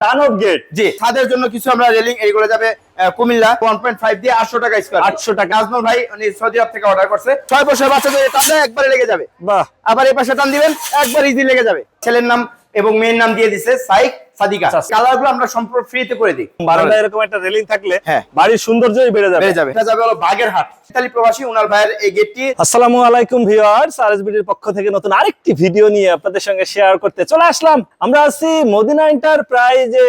দানব গেট জি। ছাদের জন্য কিছু আমরা রেলিং এইগুলো যাবে কুমিল্লা ওয়ান পয়েন্ট ফাইভ দিয়ে আটশো টাকা স্কোয়ার 800 টাকা। আজমল ভাই উনি সৌদি আরব থেকে অর্ডার করছে। ছয় বছর বাচ্চাদের টানলে একবারে লেগে যাবে। বাহ। আবার এই পাশে টান দিবেন একবার ইজি লেগে যাবে। ছেলের নাম এবং মেয়ের নাম দিয়ে দিছে সাইক সাদিকা। আচ্ছা। কালারগুলো আমরা সম্পূর্ণ ফ্রিতে করে দিই। বারান্দায় এরকম একটা রেলিং থাকলে হ্যাঁ। বাড়ির সৌন্দর্যই বেড়ে যাবে। বেড়ে যাবে। এটা যাবে হলো বাগের হাট ইতালি প্রবাসী উনার ভাইয়ের এই গেটটি আসসালামু আলাইকুম ভিউয়ার্স পক্ষ থেকে নতুন আরেকটি ভিডিও নিয়ে আপনাদের সঙ্গে শেয়ার করতে চলে আসলাম। আমরা আছি মদিনা এন্টারপ্রাইজে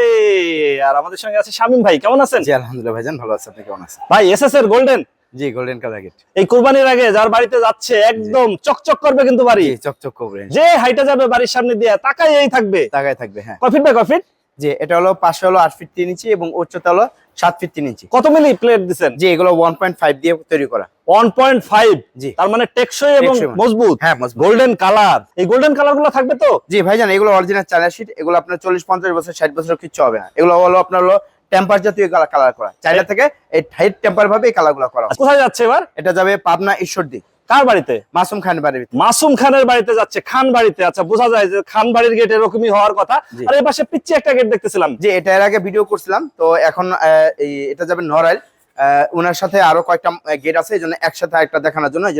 আর আমাদের সঙ্গে আছে শামিম ভাই। কেমন আছেন? জি আলহামদুলিল্লাহ ভাইজান ভালো আছে। আপনি কেমন আছেন? ভাই এসএস এর গোল্ডেন জি গোল্ডেন কালার গেট এই কুরবানির আগে যার বাড়িতে যাচ্ছে একদম চকচক করবে কিন্তু বাড়ি। চকচক করবে। যে হাইটা যাবে বাড়ির সামনে দিয়ে তাকাই এই থাকবে। তাকায় থাকবে হ্যাঁ। কয় ফিট বাই কয় ফিট? জি এটা হলো পাশে হলো আট ফিট তিন ইঞ্চি এবং উচ্চতা হলো সাত ফিট তিন ইঞ্চি। কত মিলি প্লেট দিছেন? জি এগুলো ওয়ান পয়েন্ট ফাইভ দিয়ে তৈরি করা। 1.5 জি। তার মানে টেকসই এবং মানে। মজবুত। হ্যাঁ, গোল্ডেন কালার এই গোল্ডেন কালারগুলো থাকবে তো? জি ভাইজান এগুলো অরিজিনাল চায়না শিট এগুলো আপনার চল্লিশ পঞ্চাশ বছর ষাট বছর কিচ্ছু হবে না। এগুলো হলো আপনার হলো টেম্পার জাতীয় কালার করা। চাইনা থেকে এই হাইট টেম্পার ভাবে এই কালারগুলো করা। কোথায় যাচ্ছে এবার? এটা যাবে পাবনা ঈশ্বরদী। কার বাড়িতে? মাসুম খান বাড়ির মাসুম খানের বাড়িতে যাচ্ছে খান বাড়িতে। আচ্ছা বোঝা যায় যে খান বাড়ির গেট এরকমই হওয়ার কথা। আর এই পাশে পিচ্ছি একটা গেট দেখতেছিলাম। যে এটা এর আগে ভিডিও করছিলাম। তো এখন আহ, এটা যাবে নড়াইল। ওনার সাথে আরও কয়েকটা গেট আছে এই জন্য একসাথে একটা দেখানোর জন্য আহ,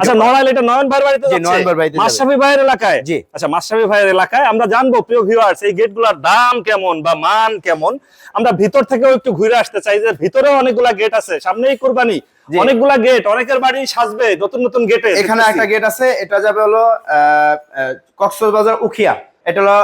আচ্ছা। এটা নয়ন ভাইয়ের বাড়িতে জি, নয়ন ভাইয়ের বাড়িতে। মাশরাফি ভাইয়ের এলাকায়? জি। আচ্ছা মাশরাফি ভাইয়ের এলাকায়। আমরা জানব প্রিয় ভিউয়ার্স এই গেটগুলোর দাম কেমন বা মান কেমন? আমরা ভিতর থেকেও একটু ঘুরে আসতে চাই যে ভিতরেও অনেকগুলা গেট আছে। সামনেই কুরবানি। অনেকগুলা গেট অনেকের বাড়ি সাজবে নতুন নতুন গেটে এখানে একটা গেট আছে এটা যাবে হলো কক্সবাজার উখিয়া। এটা হলো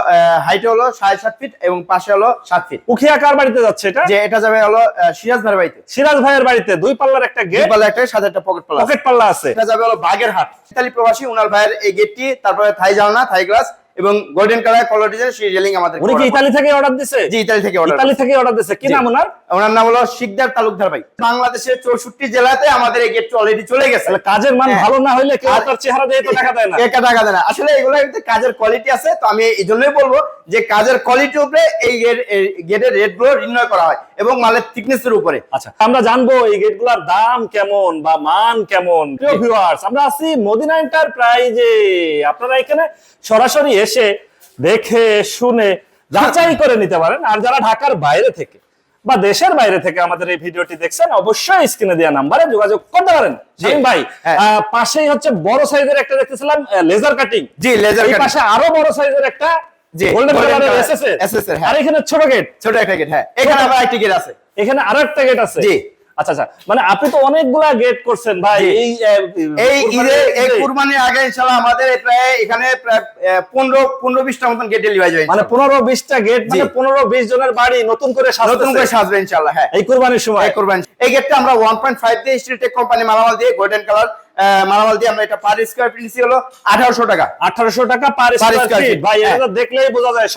হাইট হলো সাড়ে সাত ফিট এবং পাশে হলো সাত ফিট উখিয়া কার বাড়িতে যাচ্ছে এটা? যে এটা যাবে হলো সিরাজ ভাইয়ের বাড়িতে। সিরাজ ভাইয়ের বাড়িতে দুই পাল্লার একটা গেট পাল্লা একটা সাথে একটা পকেট পাল্লা। পকেট পাল্লা আছে। এটা যাবে হলো বাগের হাট ইতালি প্রবাসী উনার ভাইয়ের এই গেটটি তারপরে থাই জালনা থাই গ্লাস এবং গোল্ডেন কালার কলার ডিজাইন সেই রেলিং আমাদের উনি কি ইতালি থেকে অর্ডার দিছে? জি ইতালি থেকে অর্ডার ইতালি থেকে অর্ডার দিছে। কি নাম ওনার? ওনার নাম হলো শিকদার তালুকদার ভাই। বাংলাদেশের চৌষট্টি জেলাতে আমাদের এই গেটটি অলরেডি চলে গেছে। কাজের মান হ্যাঁ। ভালো না হইলে কেউ তার চেহারা দিয়ে তো টাকা দেয় না। একা টাকা দেয় না। আসলে এগুলো কাজের কোয়ালিটি আছে তো আমি এই জন্যই বলব যে কাজের কোয়ালিটির উপরে এই গেটের রেটগুলো নির্ণয় করা হয় এবং মালের থিকনেস এর উপরে। আচ্ছা আমরা জানব এই গেটগুলোর দাম কেমন বা মান কেমন? প্রিয় ভিউয়ার্স আমরা আছি মদিনা এন্টারপ্রাইজে আপনারা এখানে সরাসরি এসে দেখে শুনে যাচাই করে নিতে পারেন। আর যারা ঢাকার বাইরে থেকে বা দেশের বাইরে থেকে আমাদের এই ভিডিওটি দেখছেন অবশ্যই স্ক্রিনে দেওয়া নাম্বারে যোগাযোগ করতে পারেন। ভাই হ্যাঁ। পাশেই হচ্ছে বড় সাইজের একটা দেখতেছিলাম লেজার কাটিং জি লেজার এই পাশে আরও বড় সাইজের একটা জি, গোল্ডেন কালারের color এসএস SS এর, হ্যাঁ। আর এখানে ছোট গেট ছোট একটা গেট হ্যাঁ। এখানে আবার একটি গেট আছে। এখানে আরও একটা গেট আছে। জি। আচ্ছা আচ্ছা। মানে আপনি তো অনেকগুলা গেট করছেন ভাই। এই এই ঈদে এই কুরবানির আগে ইনশাআল্লাহ আমাদের প্রায় এখানে প্রায় আহ, পনেরো পনেরো বিশটা মতন গেট ডেলিভারি হয় মানে পনেরো বিশটা গেট মানে জি। পনেরো বিশ জনের বাড়ি নতুন করে নতুন করে সাজবে ইনশাআল্লাহ হ্যাঁ। এই কুরবানির সময়। এই কুরবানি এই গেটটা আমরা 1.5 দিয়ে স্টিল টেক কোম্পানি মালামাল দিয়ে গোল্ডেন কালার মালামাল দিয়ে আমরা এটা পার স্কয়ার ফিট নিচ্ছি হলো 1800 টাকা। আঠারোশো টাকা পার স্কয়ার ফিট ভাই হ্যাঁ। এটা দেখলেই বোঝা যায়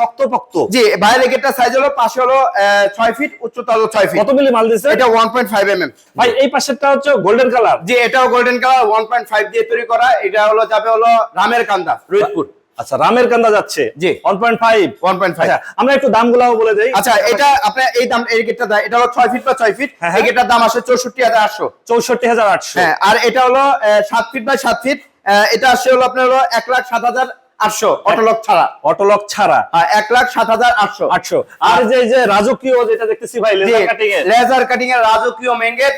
জি সাইজ হলো পাশে হলো 6 ফিট উচ্চতা হলো 6 ফিট কত মিলি মাল দিছে? এটা 1.5 এম ভাই এই পাশেরটা হচ্ছে গোল্ডেন কালার জি এটাও গোল্ডেন কালার 1.5 দিয়ে তৈরি করা। এটা হলো যাবে হলো রামের কান্দা রোহিতপুর। আচ্ছা রামের কান্দা যাচ্ছে। জি। ওয়ান পয়েন্ট ফাইভ 1.5 আচ্ছা আমরা একটু দামগুলাও বলে দেই। আচ্ছা এটা আপনার এই দাম এই গেটটা এটা হলো 6 ফিট বা 6 ফিট হ্যাঁ, এই হ্যাঁ। গেটটার দাম আসে 64800 চৌষট্টি হাজার আটশো। হ্যাঁ আর এটা হলো 7 ফিট বাই 7 ফিট এটা আসছে হলো আপনার হলো 1 লাখ 7800 অটোলক ছাড়া। অটোলক ছাড়া। আর 1 লাখ 7800 আটশো। আর যে যে রাজকীয় যেটা দেখতেছি ভাই লেজার কাটিং এর লেজার কাটিং এর রাজকীয় মেঙ্গেট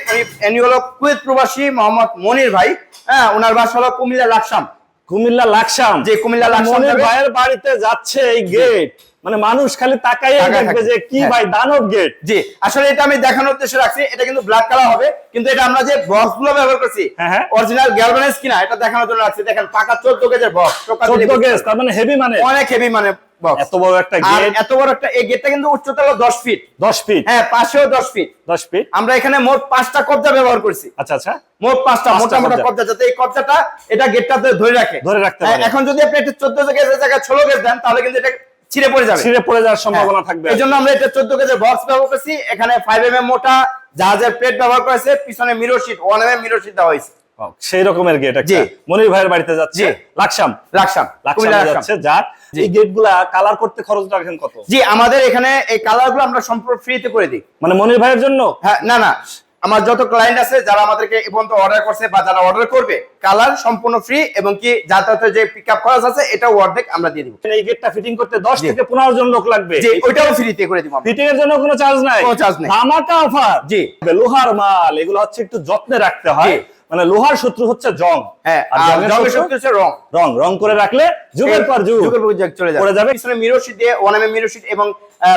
হলো কুয়েত প্রবাসী মোহাম্মদ মনির ভাই। হ্যাঁ ওনার বাসা হলো কুমিল্লা লাকসাম। কুমিল্লা লাকসাম। যে কুমিল্লা লাকসাম ভাইয়ের বাড়িতে যাচ্ছে এই গেট মানে মানুষ খালি তাকাই দেখবে থাকে। যে কি হ্যাঁ। ভাই দানব গেট জি। আসলে এটা আমি দেখানোর উদ্দেশ্যে রাখছি এটা কিন্তু ব্ল্যাক কালার হবে। কিন্তু এটা আমরা যে বক্সগুলো ব্যবহার করছি হ্যাঁ, হ্যাঁ। অরিজিনাল গ্যালভানাইজ কিনা এটা দেখানোর জন্য রাখছি। দেখেন পাকা 14 গেজের বক্স চোদ্দ গেজ তার মানে হেভি মানে। অনেক হেভি মানে। এত বড় একটা গেট এত বড় একটা এই গেটটা কিন্তু উচ্চতা হলো 10 ফিট দশ ফিট হ্যাঁ পাশেও 10 ফিট দশ ফিট আমরা এখানে মোট পাঁচটা কবজা ব্যবহার করছি। আচ্ছা আচ্ছা। মোট পাঁচটা মোটা মোটা কবজা। যাতে এই কবজাটা এটা গেটটাতে ধরে রাখে। ধরে রাখতে হ্যাঁ, পারে। এখন যদি আপনি এটা চোদ্দ গেজের জায়গায় ষোলো গেজ দেন তাহলে কিন্তু এটা ছিঁড়ে পড়ে যাবে। ছিঁড়ে পড়ে যাওয়ার সম্ভাবনা থাকবে। এই জন্য আমরা এটা চোদ্দ গেজের বক্স ব্যবহার করছি। এখানে ফাইভ এম এম মোটা জাহাজের প্লেট ব্যবহার করেছে পিছনে mirror sheet one M M mirror sheet দেওয়া হয়েছে। সেই রকমের গেট। একটা। মনির ভাইয়ের বাড়িতে যাচ্ছে? লাকসাম। লাকসাম। লাকসাম। যাচ্ছে যাক। এই গেটগুলা কালার করতে খরচ রাখেন কত? জি আমাদের এখানে এই কালারগুলো আমরা সম্পূর্ণ ফ্রিতে করে দিই। মানে মনির ভাইয়ের জন্য? হ্যাঁ না না। আমার যত ক্লায়েন্ট আছে যারা আমাদেরকে এ পর্যন্ত অর্ডার করছে বা যারা অর্ডার করবে কালার সম্পূর্ণ ফ্রি এবং কি যাতায়াতের যে পিক আপ খরচ আছে এটাও অর্ধেক আমরা দিয়ে দিব। এই গেটটা ফিটিং করতে দশ জি। থেকে পনেরো জন লোক লাগবে। ওইটাও ফ্রিতে করে দিব ফিটিং এর জন্য কোনো চার্জ নাই। কোনো charge নেই। ধামাকা অফার জি। লোহার মাল এগুলো হচ্ছে একটু যত্নে রাখতে হয়। মানে লোহার শত্রু হচ্ছে জং। হ্যাঁ আর জংয়ের শত্রু হচ্ছে রং। রং। রং করে রাখলে যুগের পর যুগ। যুগের পর যুগ চলে যাবে করে যাবে। পিছনে মিরর শীট দিয়ে ওয়ান এম মিরর শীট এবং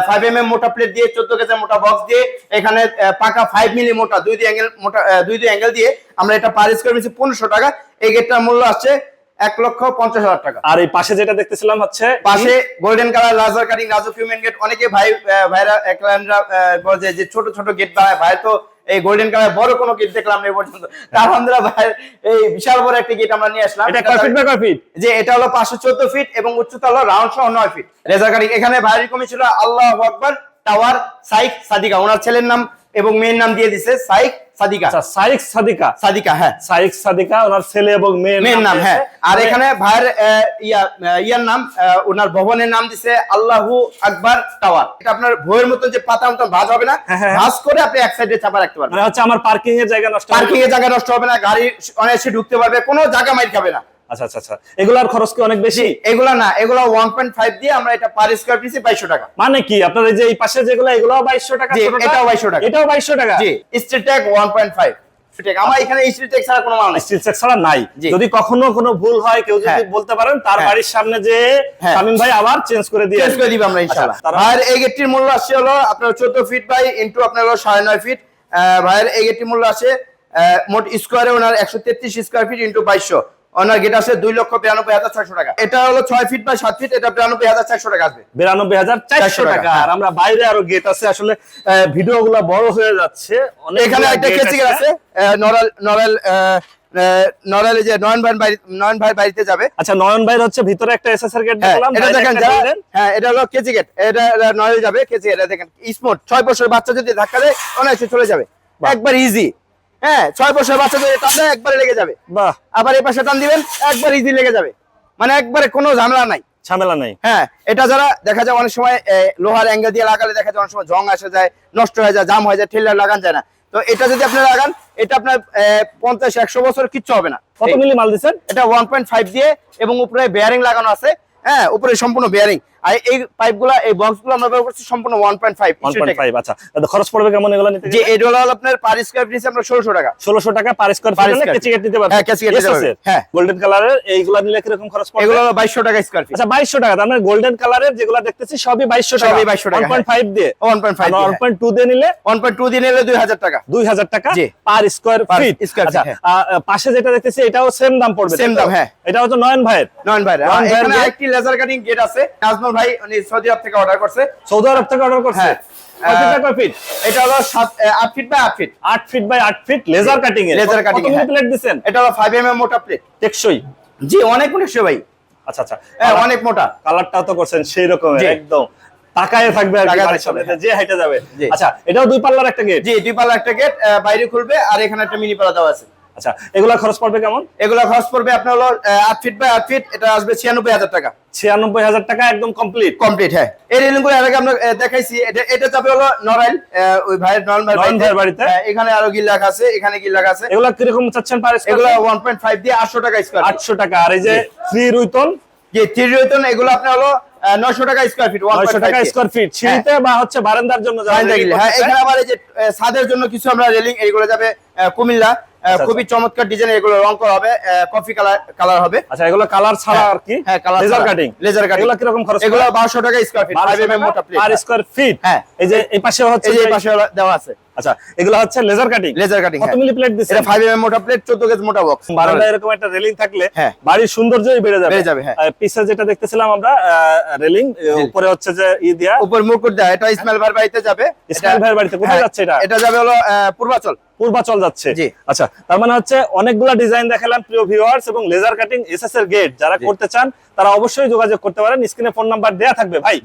ফাইভ এম মোটা প্লেট দিয়ে চোদ্দ কেজি মোটা বক্স দিয়ে এখানে পাকা ফাইভ মিলি মোটা দুই দুই অ্যাঙ্গেল মোটা দুই দুই অ্যাঙ্গেল দিয়ে আমরা এটা পার স্কোয়ার মিটার পনেরোশো টাকা। এই গেটটার মূল্য আসছে এক লক্ষ পঞ্চাশ হাজার টাকা। আর এই পাশে যেটা দেখতেছিলাম হচ্ছে পাশে গোল্ডেন কালার লাজার কাটিং রাজু কিউমেন গেট অনেকে ভাই ভাইরা ক্লায়েন্টরা বলে যে ছোট ছোট গেট বানায়। ভাই তো এই গোল্ডেন কালার বড় কোনো গিট দেখলাম না পর্যন্ত। তার আলহামদুলিল্লাহ ভাই এই বিশাল বড় একটা গিট আমরা নিয়ে আসলাম। এটা কয় ফিট বাই কয় ফিট যে এটা হলো পাঁচশো চোদ্দ ফিট এবং উচ্চতা হলো রাউন্ড সহ 9 ফিট রেজার কাটিং এখানে ভাইয়ের কমি ছিল আল্লাহু আকবার টাওয়ার সাইক সাদিকা ওনার ছেলের নাম এবং মেয়ের নাম দিয়ে দিছে সাইক সাদিকা। আচ্ছা সাইক সাদিকা। সাদিকা হ্যাঁ। সাইক সাদিকা ওনার ছেলে এবং মেয়ের মেয়ের নাম হ্যাঁ। আর মানে এখানে ভাইয়ের ইয়া ইয়ার নাম আহ, ওনার ভবনের নাম দিছে আল্লাহু আকবার টাওয়ার। এটা আপনার ভয়ের মতো যে পাতা ভাঁজ হবে না হ্যাঁ। করে আপনি এক সাইডে চাপা রাখতে পারবেন। মানে হচ্ছে আমার পার্কিং এর জায়গা নষ্ট হবে পার্কিং এর জায়গা নষ্ট হবে না গাড়ি অনায়াসে ঢুকতে পারবে কোনো জায়গা মাইর খাবে না। আচ্ছা আচ্ছা আচ্ছা। এগুলার খরচ কি অনেক বেশি? এগুলা না পয়েন্ট ফাইভ দিয়ে আমরা এটা পার টাকা। মানে কি? আপনাদের যে এই পাশে যেগুলো এগুলো টাকা এটাও টাকা। এটাও 2200 টাকা? জি ট্যাগ ছাড়া ভুল হয় কেউ যদি বলতে পারেন তার বাড়ির সামনে যে ভাই চেঞ্জ করে দিয়ে দিব এই গেটটির মূল্য হলো আপনার 14 ফিট আপনার হলো 9.5 ফিট ভাইয়ের এই গেটটির মূল্য মোট স্কোয়ারে ওনার তেত্রিশ স্কোয়ার ফিট ইন্টু 2200 অনার গেট আছে দুই লক্ষ বিরানব্বই হাজার ছয়শো টাকা। এটা হলো ছয় ফিট বা সাত ফিট এটা বিরানব্বই হাজার চারশো টাকা আসবে। বিরানব্বই হাজার চারশো টাকা। আর আমরা বাইরে আরও গেট আছে আসলে ভিডিও গুলা বড় হয়ে যাচ্ছে। এখানে একটা আছে। নরাল নরাল নরালে যে নয়ন ভাই নয়ন ভাই বাড়িতে যাবে। আচ্ছা নয়ন ভাই হচ্ছে ভিতরে একটা এসএসআর গেট হ্যাঁ, এটা দেখেন হ্যাঁ এটা হলো কেজি গেট এটা নরালে যাবে কেজি এটা দেখেন স্মার্ট বছরের বাচ্চা যদি ধাক্কা দেয় অনায়াসে চলে যাবে। একবার ইজি হ্যাঁ ছয় বছরের বাচ্চা যদি টান একবারে লেগে যাবে। বাহ। আবার এই পাশে টান দিবেন একবার ইজি লেগে যাবে। মানে একবারে কোনো ঝামেলা নাই। ঝামেলা নেই। হ্যাঁ এটা যারা দেখা যায় অনেক সময় লোহার অ্যাঙ্গেল দিয়ে লাগালে দেখা যায় অনেক সময় জং আসে যায় নষ্ট হয়ে যায় জাম হয়ে যায় ঠেলার লাগান যায় না। তো এটা যদি আপনি লাগান এটা আপনার পঞ্চাশ একশো বছর কিচ্ছু হবে না। কত মিলি মাল দিচ্ছেন? এটা ওয়ান পয়েন্ট ফাইভ দিয়ে এবং উপরে বেয়ারিং লাগানো আছে। হ্যাঁ উপরে সম্পূর্ণ বেয়ারিং আর এই পাইপগুলো এই বক্সগুলো আমরা ব্যবহার করছি সম্পূর্ণ one point five one point five আচ্ছা। খরচ পড়বে কেমন এগুলো নিতে যে এটা হলো আপনার পার স্কোয়ার পিস আমরা ষোলোশো টাকা। ষোলোশো টাকা পার স্কোয়ার ফিট square কেচি নিতে পারবে। হ্যাঁ, কেচি নিতে পারবে। হ্যাঁ। গোল্ডেন কালারের এইগুলা নিলে কীরকম খরচ পড়বে? এগুলো হলো বাইশশো টাকা স্কোয়ার ফিট আচ্ছা বাইশশো টাকা। তার মানে গোল্ডেন কালারের যেগুলো দেখতেছি সবই বাইশশো টাকা। সবই 2200 টাকা, ওয়ান পয়েন্ট ফাইভ দিয়ে। One point five one point two দিয়ে নিলে? ওয়ান পয়েন্ট টু দিয়ে নিলে দুই হাজার টাকা। দুই হাজার টাকা পার স্কোয়ার ফিট আচ্ছা হ্যাঁ। পাশে যেটা দেখতেছি এটাও সেম দাম পড়বে। তো? দাম, হ্যাঁ। এটা হচ্ছে নয়ন ভাইয়ের। নয়ন ভাই নয়ন? আরেকটি লেজার কাটিং গেট আছে। নাজমুল ভাই উনি সৌদি আরব থেকে অর্ডার করছে। সৌদি আরব থেকে অর্ডার করছে? হ্যাঁ। এটা হলো feet by feet feet by feet laser cutting এর। হ্যাঁ। প্লেট এটা হলো মোটা প্লেট টেকসই। জি অনেক ভাই। আচ্ছা আচ্ছা। হ্যাঁ অনেক মোটা। কালারটাও তো করছেন সেই একদম। তাকায় থাকবে আর সামনে, যে যাবে। আচ্ছা এটাও দুই পাল্লার একটা গেট জি দুই পাল্লা একটা গেট বাইরে খুলবে আর এখানে একটা মিনি পাল্লা দেওয়া আছে। আচ্ছা এগুলা খরচ পড়বে কেমন? এগুলো খরচ পড়বে আপনার হলো আট ফিট বাই আট ফিট এটা আসবে ছিয়ানব্বই হাজার টাকা। ছিয়ানব্বই হাজার টাকা একদম কমপ্লিট কমপ্লিট হ্যাঁ। এই রেলিংগুলো আগে আমরা দেখাইছি। এটা এটা যাবে হলো নরাইল ওই ভাইয়ের ভাইয়ের বাড়িতে? হ্যাঁ, এখানে আরও গিল রাখা আছে এখানে গিল রাখা আছে। এগুলা কীরকম চাচ্ছেন পার এগুলো দিয়ে আটশো টাকা স্কোয়ার আটশো টাকা। আর এই যে থ্রি রুইতন যে থ্রি রয়েতন এগুলো আপনার হলো নয়শো টাকা স্কোয়ার ফিট ওয়ান নয়শো টাকা স্কোয়ার ফিট সিঁড়িতে বা হচ্ছে বারান্দার জন্য হ্যাঁ এখানে আবার এই যে ছাদের জন্য কিছু আমরা রেলিং এগুলো যাবে কুমিল্লা। খুবই চমৎকার ডিজাইন এগুলো রং করা হবে কফি কালার কালার হবে। আচ্ছা এগুলো কালার ছাড়া হ্যাঁ, আর কি? হ্যাঁ, colour laser cutting Laser cutting। এগুলো কীরকম খরচ এগুলো বারোশো টাকা square feet five M M মোটা প্লেট পার স্কোয়ার ফিট হ্যাঁ। এই যে এই পাশে হচ্ছে এই যে যে- এই পাশে দেওয়া আছে। আচ্ছা এগুলো হচ্ছে লেজার কাটিং লেজার কাটিং কত মিলি প্লেট দিছে এটা ফাইভ এম এম মোটা প্লেট চোদ্দ কেজি মোটা বক্স বারান্দায় এরকম একটা রেলিং থাকলে হ্যাঁ। বাড়ির সৌন্দর্যই বেড়ে যাবে। বেড়ে যাবে, হ্যাঁ। আর পিছে যেটা দেখতেছিলাম আমরা রেলিং উপরে হচ্ছে যে ই দিয়া। উপর মুকুট দেয় এটা ইসমাইল ভাইয়ের বাড়িতে যাবে। ইসমাইল ভাইয়ের বাড়িতে কোথায় হ্যাঁ, যাচ্ছে এটা? এটা যাবে হলো পূর্বাচল। পূর্বাচল যাচ্ছে। জি। আচ্ছা তার মানে হচ্ছে অনেকগুলা ডিজাইন দেখালাম প্রিয় ভিউয়ার্স এবং লেজার কাটিং এসএস এর গেট যারা করতে চান তারা অবশ্যই যোগাযোগ করতে পারেন। স্ক্রিনে ফোন নাম্বার দেয়া থাকবে। ভাই।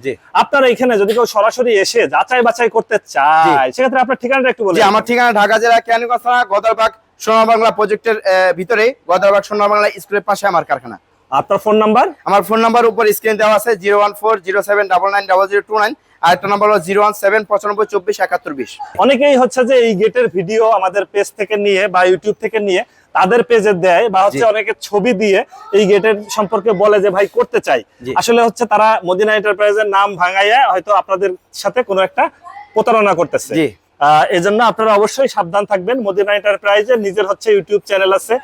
আপনারা এখানে যদি কেউ সরাসরি এসে যাচাই বাছাই করতে চায় সেক্ষেত্রে আপনার ঠিকানাটা একটু বলুন আমার ঠিকানা ঢাকা জেলা কেরানীগঞ্জ থানা গদরবাগ সোনা বাংলা প্রজেক্টের ভিতরে গদরবাগ সোনা বাংলা স্কুলের পাশে আমার কারখানা। আপনার ফোন নাম্বার আমার ফোন নাম্বার উপর স্ক্রিন দেওয়া আছে zero one four zero seven double nine double zero two nine আর একটা নাম্বার হলো জিরো ওয়ান সেভেন পঁচানব্বই চব্বিশ একাত্তর বিশ। অনেকেই হচ্ছে যে এই গেটের ভিডিও আমাদের পেজ থেকে নিয়ে বা ইউটিউব থেকে নিয়ে তাদের পেজে দেয় বা হচ্ছে অনেকে ছবি দিয়ে এই গেটের সম্পর্কে বলে যে ভাই করতে চাই। আসলে হচ্ছে তারা মদিনা এন্টারপ্রাইজের নাম ভাঙাইয়া হয়তো আপনাদের সাথে কোনো একটা প্রতারণা করতেছে। এজন্য আপনারা অবশ্যই সাবধান থাকবেন। মদিনা এন্টারপ্রাইজের নিজের হচ্ছে ইউটিউব চ্যানেল আছে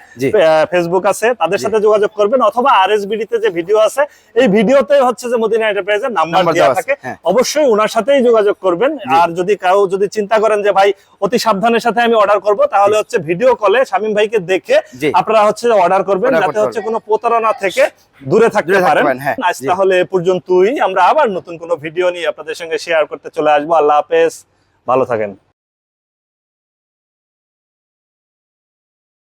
ফেসবুক আছে তাদের সাথে যোগাযোগ করবেন অথবা আর এস তে যে ভিডিও আছে এই ভিডিওতে হচ্ছে যে মদিনা এন্টারপ্রাইজের নাম্বার দেওয়া থাকে। হ্যাঁ। অবশ্যই ওনার সাথেই যোগাযোগ করবেন। আর যদি কাউ যদি চিন্তা করেন যে ভাই অতি সাবধানের সাথে আমি অর্ডার করব তাহলে হচ্ছে ভিডিও কলে শামীম ভাইকে দেখে আপনারা হচ্ছে অর্ডার করবেন যাতে হচ্ছে কোনো প্রতারণা থেকে দূরে থাকতে পারেন। পারেন, হ্যাঁ, আজ তাহলে এ পর্যন্তই। আমরা আবার নতুন কোনো ভিডিও নিয়ে আপনাদের সঙ্গে শেয়ার করতে চলে আসব। আল্লাহ হাফেজ। ভালো থাকেন।